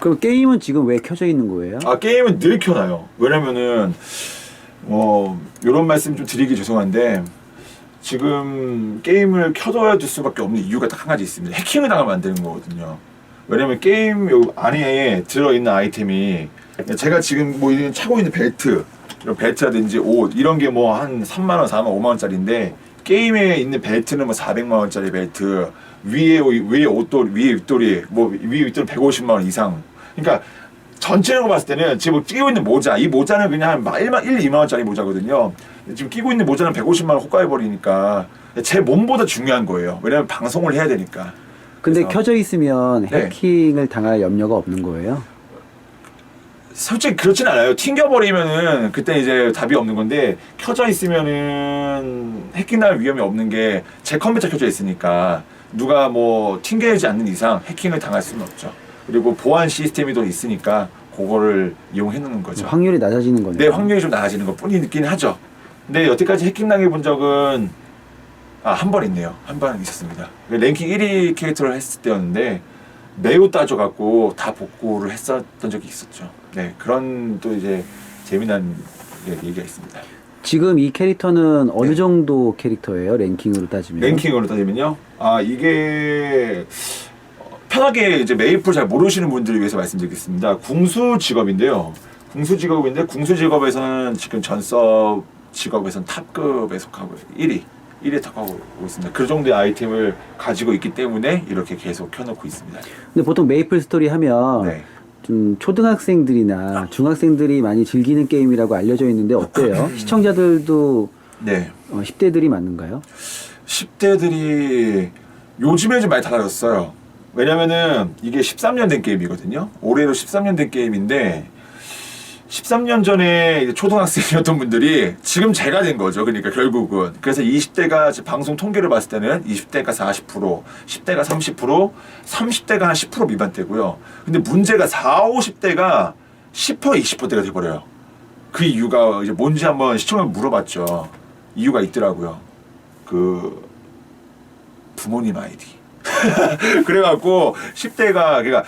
그럼 게임은 지금 왜 켜져 있는 거예요? 아 게임은 늘 켜놔요. 왜냐면은 뭐 이런 말씀 좀 드리기 죄송한데 지금 게임을 켜둬야 될 수밖에 없는 이유가 딱 한 가지 있습니다. 해킹을 당하면 안 되는 거거든요. 왜냐면 게임 요 안에 들어 있는 아이템이 제가 지금 뭐 이런 차고 있는 벨트 이런 벨트라든지 옷 이런 게 뭐 한 3만 원, 4만, 5만 원짜리인데 게임에 있는 벨트는 뭐 400만 원짜리 벨트 위에 위에 옷돌 위에 윗돌이 뭐 위에 윗돌 150만 원 이상. 그러니까 전체적으로 봤을 때는 지금 끼고 있는 모자 이 모자는 그냥 한 1만 1, 2만 원짜리 모자거든요. 지금 끼고 있는 모자는 150만 원 호가해 버리니까 제 몸보다 중요한 거예요. 왜냐면 방송을 해야 되니까. 근데 그래서- 켜져 있으면 네. 해킹을 당할 염려가 없는 거예요? 솔직히 그렇진 않아요. 튕겨버리면은 그때 이제 답이 없는 건데 켜져 있으면은 해킹날 위험이 없는 게 제 컴퓨터 켜져 있으니까 누가 뭐 튕겨야지 않는 이상 해킹을 당할 수는 없죠. 그리고 보안 시스템이 또 있으니까 그거를 이용해 놓는 거죠. 확률이 낮아지는 거네요. 네, 확률이 좀 낮아지는 것 뿐이긴 하죠. 근데 여태까지 해킹 당해 본 적은 아, 한 번 있네요. 한 번 있었습니다. 랭킹 1위 캐릭터를 했을 때였는데 매우 따져갖고 다 복구를 했었던 적이 있었죠. 네, 그런 또 이제 재미난 예, 얘기가 있습니다. 지금 이 캐릭터는 어느 네. 정도 캐릭터예요? 랭킹으로 따지면? 랭킹으로 따지면요. 아, 이게 어, 편하게 이제 메이플 잘 모르시는 분들을 위해서 말씀드리겠습니다. 궁수 직업인데요. 궁수 직업인데 궁수 직업에서는 지금 전섭 직업에서는 탑급에 속하고 1위. 1위에 탑하고 있습니다. 그 정도의 아이템을 가지고 있기 때문에 이렇게 계속 켜놓고 있습니다. 근데 보통 메이플 스토리 하면 네. 좀 초등학생들이나 중학생들이 많이 즐기는 게임이라고 알려져 있는데 어때요? 시청자들도 네. 어, 10대들이 맞는가요? 10대들이 요즘에 좀 많이 달라졌어요. 왜냐면은 이게 13년 된 게임이거든요. 올해로 13년 된 게임인데 13년 전에 초등학생이었던 분들이 지금 제가 된 거죠. 그러니까 결국은. 그래서 20대가 지금 방송 통계를 봤을 때는 20대가 40%, 10대가 30%, 30대가 한 10% 미만대고요. 근데 문제가 4, 50대가 10% 20%대가 돼버려요. 그 이유가 이제 뭔지 한번 시청자 물어봤죠. 이유가 있더라고요. 그 부모님 아이디. 그래갖고 10대가 그러니까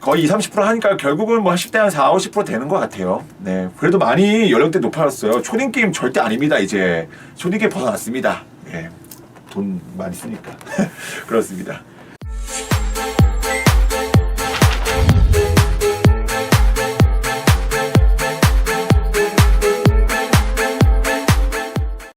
거의 20, 30% 하니까 결국은 뭐 10대 한 4, 50% 되는 것 같아요. 네. 그래도 많이 연령대 높아졌어요. 초딩 게임 절대 아닙니다, 이제. 초딩 게임 벗어났습니다. 예. 돈 많이 쓰니까. 그렇습니다.